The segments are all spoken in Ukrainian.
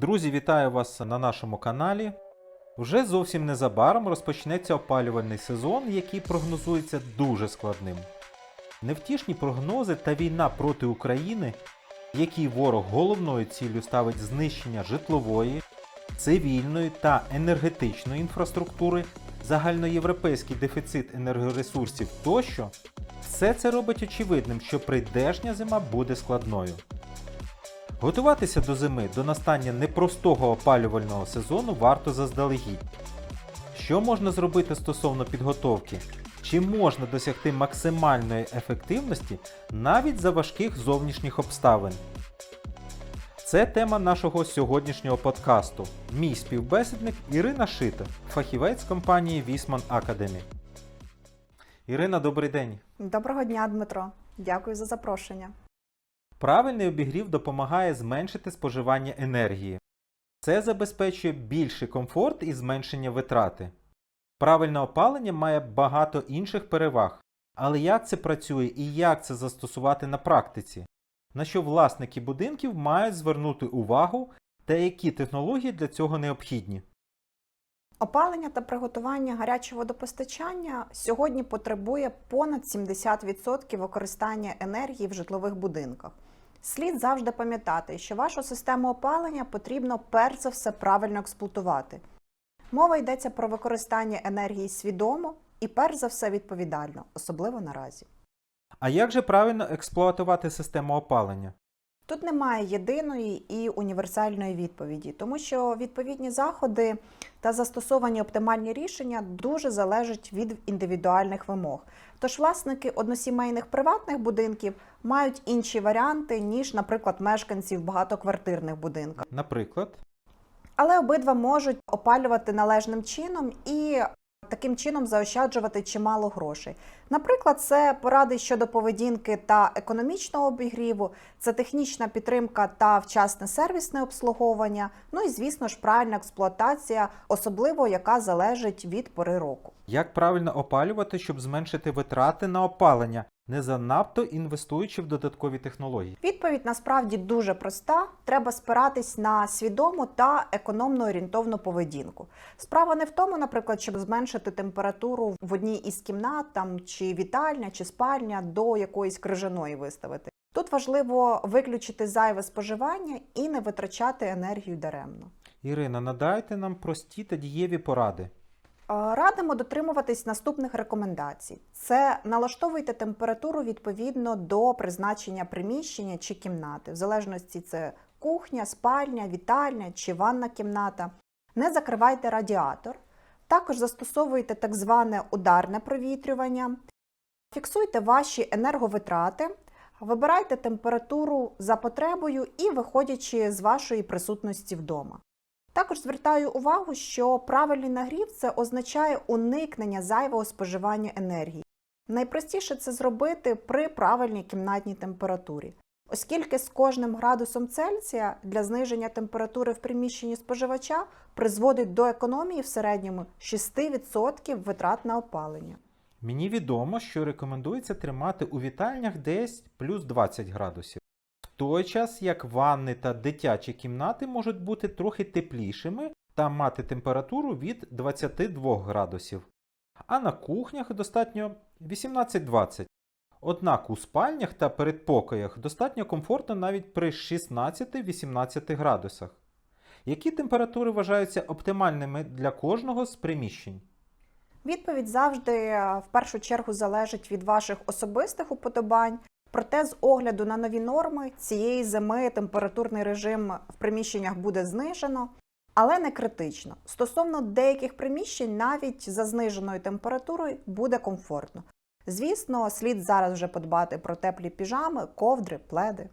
Друзі, вітаю вас на нашому каналі. Вже зовсім незабаром розпочнеться опалювальний сезон, який прогнозується дуже складним. Невтішні прогнози та війна проти України, в ворог головною ціллю ставить знищення житлової, цивільної та енергетичної інфраструктури, загальноєвропейський дефіцит енергоресурсів тощо, все це робить очевидним, що прийдешня зима буде складною. Готуватися до зими до настання непростого опалювального сезону варто заздалегідь. Що можна зробити стосовно підготовки? Чи можна досягти максимальної ефективності навіть за важких зовнішніх обставин? Це тема нашого сьогоднішнього подкасту. Мій співбесідник Ірина Шита, фахівець компанії Вісман Academy. Ірина, добрий день. Доброго дня, Дмитро. Дякую за запрошення. Правильний обігрів допомагає зменшити споживання енергії. Це забезпечує більший комфорт і зменшення витрати. Правильне опалення має багато інших переваг. Але як це працює і як це застосувати на практиці? На що власники будинків мають звернути увагу та які технології для цього необхідні? Опалення та приготування гарячого водопостачання сьогодні потребує понад 70% використання енергії в житлових будинках. Слід завжди пам'ятати, що вашу систему опалення потрібно перш за все правильно експлуатувати. Мова йдеться про використання енергії свідомо і перш за все відповідально, особливо наразі. А як же правильно експлуатувати систему опалення? Тут немає єдиної і універсальної відповіді, тому що відповідні заходи та застосовані оптимальні рішення дуже залежать від індивідуальних вимог. Тож власники односімейних приватних будинків мають інші варіанти, ніж, наприклад, мешканці в багатоквартирних будинках. Наприклад, Але обидва можуть опалювати належним чином і таким чином заощаджувати чимало грошей. Наприклад, це поради щодо поведінки та економічного обігріву, це технічна підтримка та вчасне сервісне обслуговування. Ну і звісно ж правильна експлуатація, особливо яка залежить від пори року. Як правильно опалювати, щоб зменшити витрати на опалення, не занадто інвестуючи в додаткові технології? Відповідь насправді дуже проста. Треба спиратись на свідому та економно орієнтовну поведінку. Справа не в тому, наприклад, щоб зменшити температуру в одній із кімнат, там чи вітальня, чи спальня до якоїсь крижаної виставити. Тут важливо виключити зайве споживання і не витрачати енергію даремно. Ірина, надайте нам прості та дієві поради. Радимо дотримуватись наступних рекомендацій: це налаштовуйте температуру відповідно до призначення приміщення чи кімнати, в залежності це кухня, спальня, вітальня чи ванна кімната. Не закривайте радіатор. Також застосовуйте так зване ударне провітрювання. Фіксуйте ваші енерговитрати, вибирайте температуру за потребою і виходячи з вашої присутності вдома. Також звертаю увагу, що правильний нагрів це означає уникнення зайвого споживання енергії. Найпростіше це зробити при правильній кімнатній температурі, оскільки з кожним градусом Цельсія для зниження температури в приміщенні споживача призводить до економії в середньому 6% витрат на опалення. Мені відомо, що рекомендується тримати у вітальнях десь плюс 20 градусів. Той час як ванни та дитячі кімнати можуть бути трохи теплішими та мати температуру від 22 градусів. А на кухнях достатньо 18-20. Однак у спальнях та передпокоях достатньо комфортно навіть при 16-18 градусах. Які температури вважаються оптимальними для кожного з приміщень? Відповідь завжди е, в першу чергу залежить від ваших особистих уподобань. Проте, з огляду на нові норми, цієї зими температурний режим в приміщеннях буде знижено, але не критично. Стосовно деяких приміщень, навіть за зниженою температурою буде комфортно. Звісно, слід зараз вже подбати про теплі піжами, ковдри, пледи.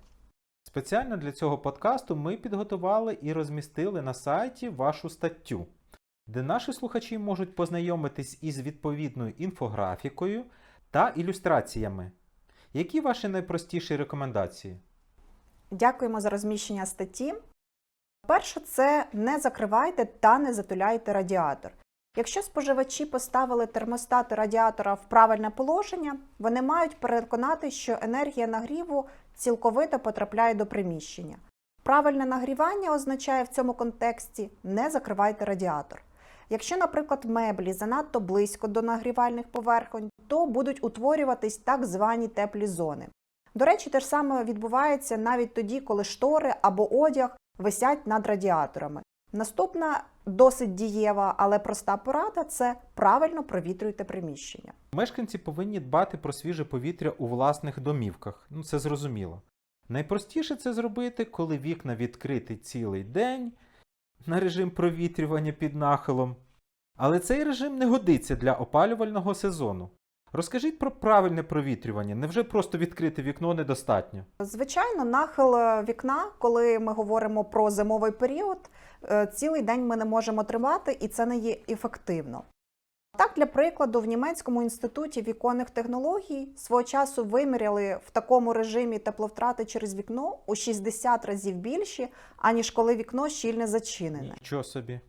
Спеціально для цього подкасту ми підготували і розмістили на сайті вашу статтю, де наші слухачі можуть познайомитись із відповідною інфографікою та ілюстраціями. Які ваші найпростіші рекомендації? Дякуємо за розміщення статті. Перше, це не закривайте та не затуляйте радіатор. Якщо споживачі поставили термостати радіатора в правильне положення, вони мають переконати, що енергія нагріву цілковито потрапляє до приміщення. Правильне нагрівання означає в цьому контексті не закривайте радіатор. Якщо, наприклад, меблі занадто близько до нагрівальних поверхонь, то будуть утворюватись так звані теплі зони. До речі, те ж саме відбувається навіть тоді, коли штори або одяг висять над радіаторами. Наступна досить дієва, але проста порада це правильно провітрюйте приміщення. Мешканці повинні дбати про свіже повітря у власних домівках. Ну, це зрозуміло. Найпростіше це зробити, коли вікна відкриті цілий день на режим провітрювання під нахилом. Але цей режим не годиться для опалювального сезону. Розкажіть про правильне провітрювання. Невже просто відкрити вікно недостатньо? Звичайно, нахил е, вікна, коли ми говоримо про зимовий період, е, цілий день ми не можемо тримати, і це не є ефективно. Так, для прикладу, в Німецькому інституті віконних технологій свого часу виміряли в такому режимі тепловтрати через вікно у 60 разів більші, аніж коли вікно щільне зачинене. Нічого собі.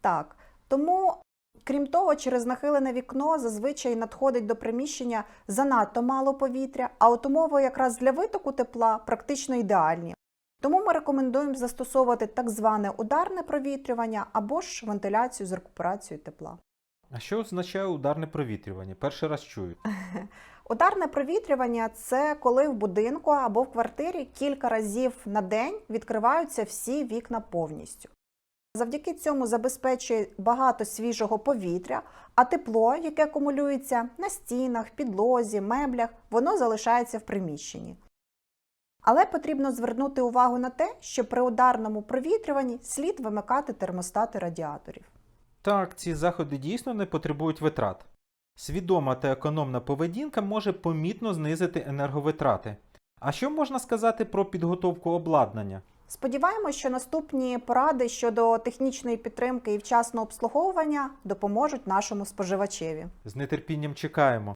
Так, тому, крім того, через нахилене вікно зазвичай надходить до приміщення занадто мало повітря, а от умови якраз для витоку тепла практично ідеальні. Тому ми рекомендуємо застосовувати так зване ударне провітрювання або ж вентиляцію з рекуперацією тепла. А що означає ударне провітрювання? Перший раз чую. Ударне провітрювання це коли в будинку або в квартирі кілька разів на день відкриваються всі вікна повністю. Завдяки цьому забезпечує багато свіжого повітря, а тепло, яке акумулюється на стінах, підлозі, меблях, воно залишається в приміщенні. Але потрібно звернути увагу на те, що при ударному провітрюванні слід вимикати термостати радіаторів. Так, ці заходи дійсно не потребують витрат. Свідома та економна поведінка може помітно знизити енерговитрати. А що можна сказати про підготовку обладнання? Сподіваємось, що наступні поради щодо технічної підтримки і вчасного обслуговування допоможуть нашому споживачеві. З нетерпінням чекаємо.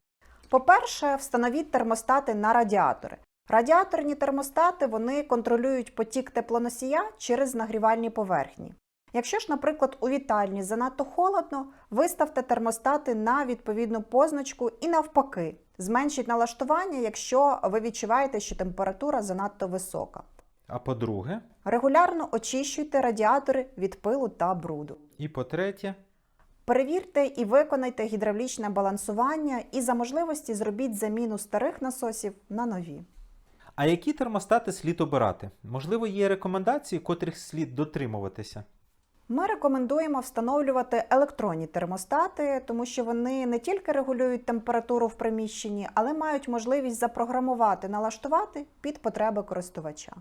По-перше, встановіть термостати на радіатори. Радіаторні термостати вони контролюють потік теплоносія через нагрівальні поверхні. Якщо ж, наприклад, у вітальні занадто холодно, виставте термостати на відповідну позначку і навпаки, зменшіть налаштування, якщо ви відчуваєте, що температура занадто висока. А по-друге, Регулярно очищуйте радіатори від пилу та бруду. і по-третє, Перевірте і виконайте гідравлічне балансування і за можливості зробіть заміну старих насосів на нові. а які термостати слід обирати? Можливо, є рекомендації, котрих слід дотримуватися? Ми рекомендуємо встановлювати електронні термостати, тому що вони не тільки регулюють температуру в приміщенні, але мають можливість запрограмувати, налаштувати під потреби користувача.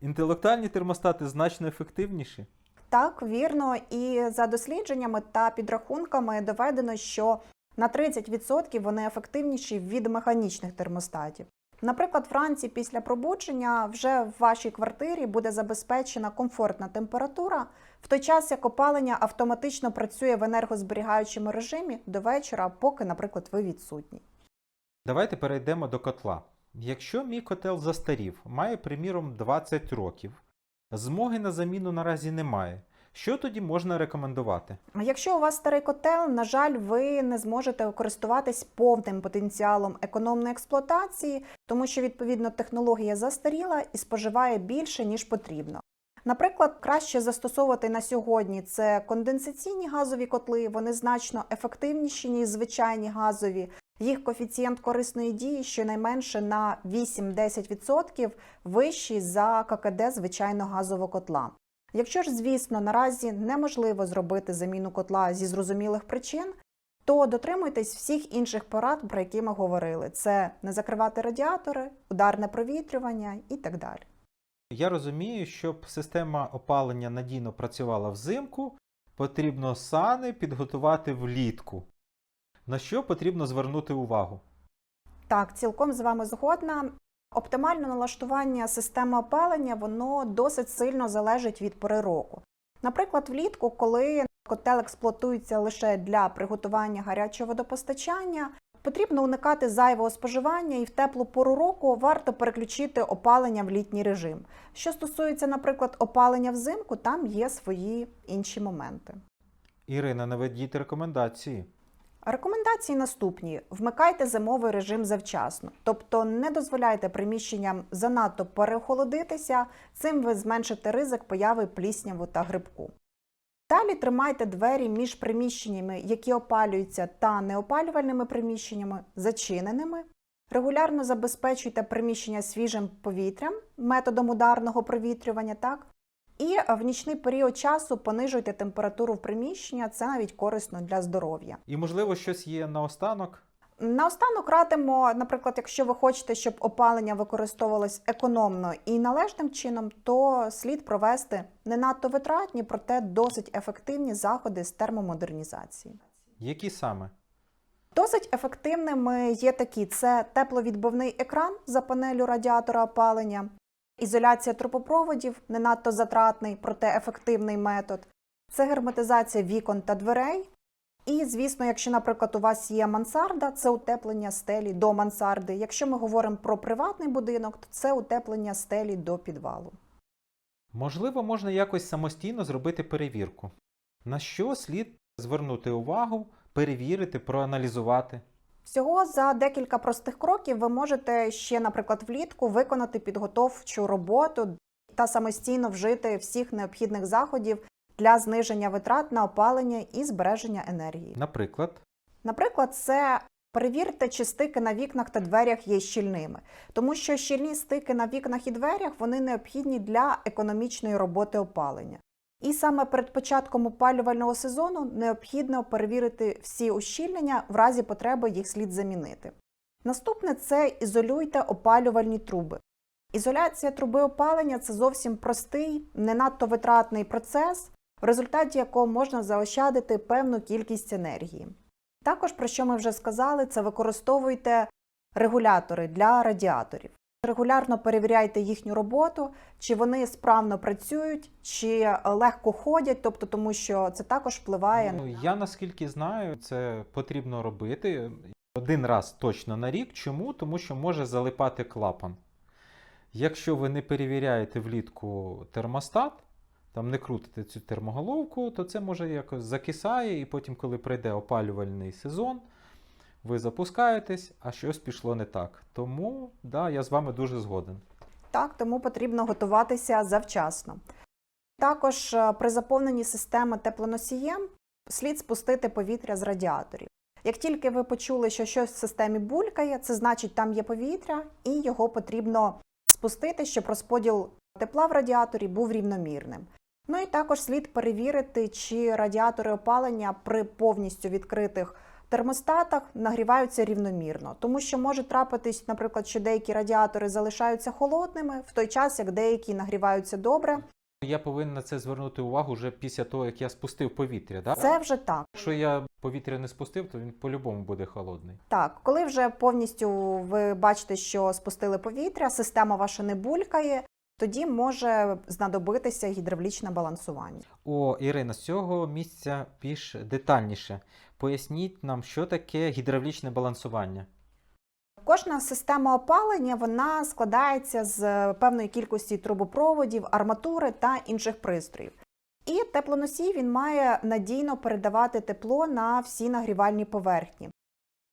Інтелектуальні термостати значно ефективніші. Так, вірно, і за дослідженнями та підрахунками доведено, що на 30% вони ефективніші від механічних термостатів. Наприклад, вранці після пробудження вже в вашій квартирі буде забезпечена комфортна температура, в той час як опалення автоматично працює в енергозберігаючому режимі до вечора, поки, наприклад, ви відсутні. Давайте перейдемо до котла. Якщо мій котел застарів, має, приміром, 20 років, змоги на заміну наразі немає. Що тоді можна рекомендувати? Якщо у вас старий котел, на жаль, ви не зможете користуватись повним потенціалом економної експлуатації, тому що відповідно технологія застаріла і споживає більше ніж потрібно. Наприклад, краще застосовувати на сьогодні це конденсаційні газові котли, вони значно ефективніші, ніж звичайні газові. Їх коефіцієнт корисної дії щонайменше на 8-10% вищий за ККД звичайного газового котла. Якщо ж, звісно, наразі неможливо зробити заміну котла зі зрозумілих причин, то дотримуйтесь всіх інших порад, про які ми говорили: це не закривати радіатори, ударне провітрювання і так далі. Я розумію, щоб система опалення надійно працювала взимку, потрібно сани підготувати влітку. На що потрібно звернути увагу? Так, цілком з вами згодна. Оптимальне налаштування системи опалення воно досить сильно залежить від пори року. Наприклад, влітку, коли котел експлуатується лише для приготування гарячого водопостачання, потрібно уникати зайвого споживання і в теплу пору року варто переключити опалення в літній режим. Що стосується, наприклад, опалення взимку, там є свої інші моменти. Ірина, наведіть рекомендації. Рекомендації наступні: вмикайте зимовий режим завчасно, тобто не дозволяйте приміщенням занадто переохолодитися, цим ви зменшите ризик появи плісняву та грибку. Далі тримайте двері між приміщеннями, які опалюються, та неопалювальними приміщеннями, зачиненими. Регулярно забезпечуйте приміщення свіжим повітрям методом ударного провітрювання, так? І в нічний період часу понижуйте температуру в приміщення, це навіть корисно для здоров'я. І можливо щось є наостанок. Наостанок радимо, наприклад, якщо ви хочете, щоб опалення використовувалось економно і належним чином, то слід провести не надто витратні, проте досить ефективні заходи з термомодернізації. Які саме? Досить ефективними є такі: це тепловідбивний екран за панелю радіатора опалення, ізоляція трубопроводів, не надто затратний, проте ефективний метод, це герметизація вікон та дверей. І, звісно, якщо, наприклад, у вас є мансарда, це утеплення стелі до мансарди. Якщо ми говоримо про приватний будинок, то це утеплення стелі до підвалу. Можливо, можна якось самостійно зробити перевірку. На що слід звернути увагу, перевірити, проаналізувати. Всього за декілька простих кроків ви можете ще, наприклад, влітку виконати підготовчу роботу та самостійно вжити всіх необхідних заходів для зниження витрат на опалення і збереження енергії. Наприклад, Наприклад, це перевірте, чи стики на вікнах та дверях є щільними, тому що щільні стики на вікнах і дверях вони необхідні для економічної роботи опалення. І саме перед початком опалювального сезону необхідно перевірити всі ущільнення, в разі потреби їх слід замінити. Наступне це ізолюйте опалювальні труби. Ізоляція труби опалення це зовсім простий, не надто витратний процес, в результаті якого можна заощадити певну кількість енергії. Також, про що ми вже сказали, це використовуйте регулятори для радіаторів. Регулярно перевіряйте їхню роботу, чи вони справно працюють, чи легко ходять, тобто тому що це також впливає ну, я наскільки знаю, це потрібно робити один раз точно на рік. Чому? Тому що може залипати клапан. Якщо ви не перевіряєте влітку термостат, там не крутите цю термоголовку, то це може якось закисає, і потім, коли прийде опалювальний сезон, ви запускаєтесь, а щось пішло не так. Тому да, я з вами дуже згоден. Так, тому потрібно готуватися завчасно. Також е, при заповненні системи теплоносієм слід спустити повітря з радіаторів. Як тільки ви почули, що щось в системі булькає, це значить, там є повітря, і його потрібно спустити, щоб розподіл тепла в радіаторі був рівномірним. Ну і також слід перевірити, чи радіатори опалення при повністю відкритих термостатах нагріваються рівномірно, тому що може трапитись, наприклад, що деякі радіатори залишаються холодними, в той час як деякі нагріваються добре. Я повинен на це звернути увагу вже після того, як я спустив повітря. Да? Це вже так. Якщо я повітря не спустив, то він по-любому буде холодний. Так, коли вже повністю ви бачите, що спустили повітря, система ваша не булькає, тоді може знадобитися гідравлічне балансування. О, Ірина, з цього місця більш детальніше. Поясніть нам, що таке гідравлічне балансування. Кожна система опалення вона складається з певної кількості трубопроводів, арматури та інших пристроїв. І теплоносій він має надійно передавати тепло на всі нагрівальні поверхні.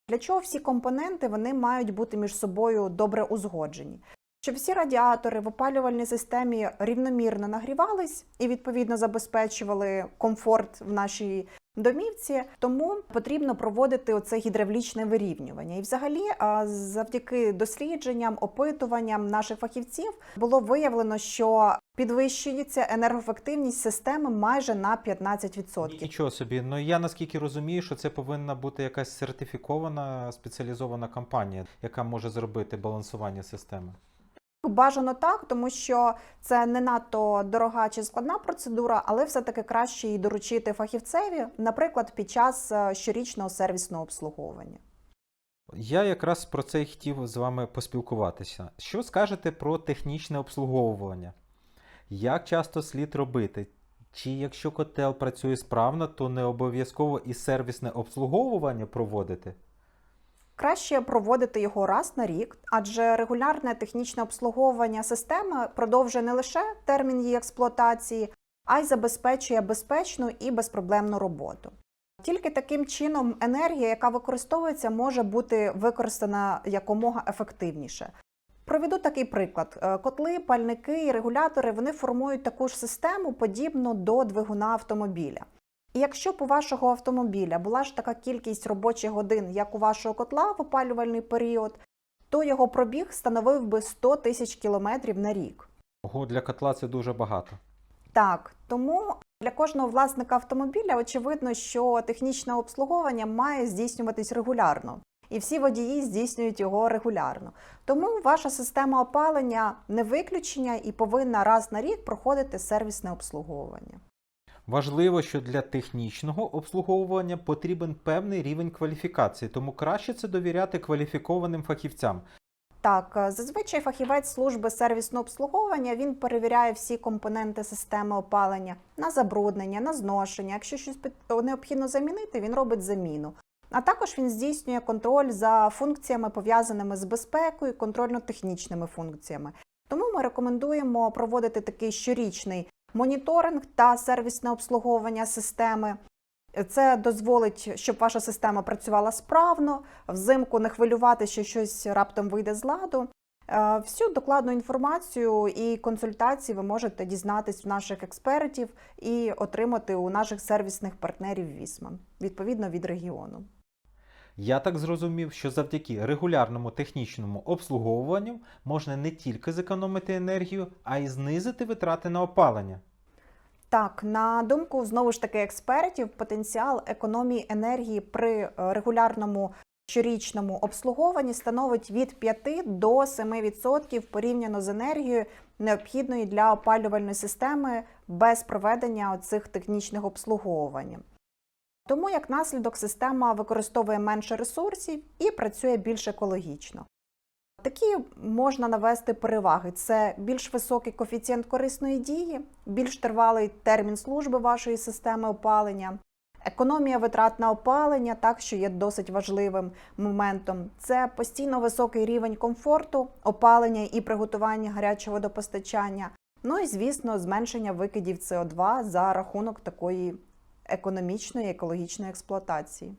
Для чого всі компоненти вони мають бути між собою добре узгоджені? Щоб всі радіатори в опалювальній системі рівномірно нагрівались і відповідно забезпечували комфорт в нашій домівці, тому потрібно проводити оце гідравлічне вирівнювання. І, взагалі, завдяки дослідженням, опитуванням наших фахівців було виявлено, що підвищується енергоефективність системи майже на 15%. Нічого собі. Ну я наскільки розумію, що це повинна бути якась сертифікована спеціалізована компанія, яка може зробити балансування системи. Бажано так, тому що це не надто дорога чи складна процедура, але все-таки краще її доручити фахівцеві, наприклад, під час е, щорічного сервісного обслуговування. Я якраз про це і хотів з вами поспілкуватися. Що скажете про технічне обслуговування? Як часто слід робити? Чи якщо котел працює справно, то не обов'язково і сервісне обслуговування проводити? Краще проводити його раз на рік, адже регулярне технічне обслуговування системи продовжує не лише термін її експлуатації, а й забезпечує безпечну і безпроблемну роботу. Тільки таким чином енергія, яка використовується, може бути використана якомога ефективніше. Проведу такий приклад: Е, котли, пальники і регулятори вони формують таку ж систему, подібну до двигуна автомобіля. І якщо б у вашого автомобіля була ж така кількість робочих годин, як у вашого котла в опалювальний період, то його пробіг становив би 100 тисяч кілометрів на рік. Ого, для котла це дуже багато. Так, тому для кожного власника автомобіля очевидно, що технічне обслуговування має здійснюватись регулярно, і всі водії здійснюють його регулярно. Тому ваша система опалення не виключення і повинна раз на рік проходити сервісне обслуговування. Важливо, що для технічного обслуговування потрібен певний рівень кваліфікації, тому краще це довіряти кваліфікованим фахівцям. Так, е, зазвичай фахівець служби сервісного обслуговування він перевіряє всі компоненти системи опалення на забруднення, на зношення. Якщо щось необхідно замінити, він робить заміну. А також він здійснює контроль за функціями, пов'язаними з безпекою, контрольно-технічними функціями. Тому ми рекомендуємо проводити такий щорічний моніторинг та сервісне обслуговування системи. Це дозволить, щоб ваша система працювала справно, взимку не хвилювати, що щось раптом вийде з ладу. Е, Всю докладну інформацію і консультації ви можете дізнатись в наших експертів і отримати у наших сервісних партнерів Вісман, відповідно від регіону. Я так зрозумів, що завдяки регулярному технічному обслуговуванню можна не тільки зекономити енергію, а й знизити витрати на опалення. Так, на думку знову ж таки експертів, потенціал економії енергії при е, регулярному щорічному обслуговуванні становить від 5 до 7% порівняно з енергією, необхідною для опалювальної системи без проведення цих технічних обслуговувань. Тому, як наслідок, система використовує менше ресурсів і працює більш екологічно. Такі можна навести переваги: це більш високий коефіцієнт корисної дії, більш тривалий термін служби вашої системи опалення, економія витрат на опалення, так що є досить важливим моментом. Це постійно високий рівень комфорту, опалення і приготування гарячого водопостачання. Ну і звісно, зменшення викидів СО2 за рахунок такої економічної екологічної експлуатації.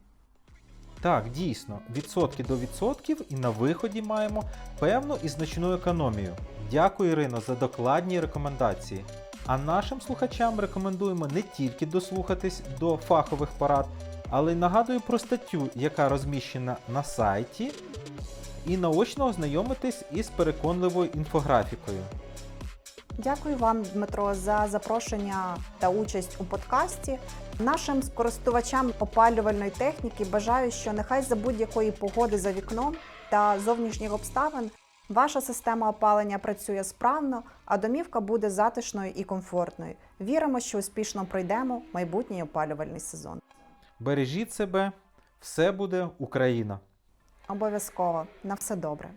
Так, дійсно, відсотки до відсотків і на виході маємо певну і значну економію. Дякую, Ірино, за докладні рекомендації. А нашим слухачам рекомендуємо не тільки дослухатись до фахових порад, але й нагадую про статтю, яка розміщена на сайті, і наочно ознайомитись із переконливою інфографікою. Дякую вам, Дмитро, за запрошення та участь у подкасті. Нашим користувачам опалювальної техніки бажаю, що нехай за будь-якої погоди за вікном та зовнішніх обставин ваша система опалення працює справно, а домівка буде затишною і комфортною. Віримо, що успішно пройдемо майбутній опалювальний сезон. Бережіть себе, все буде Україна! Обов'язково на все добре.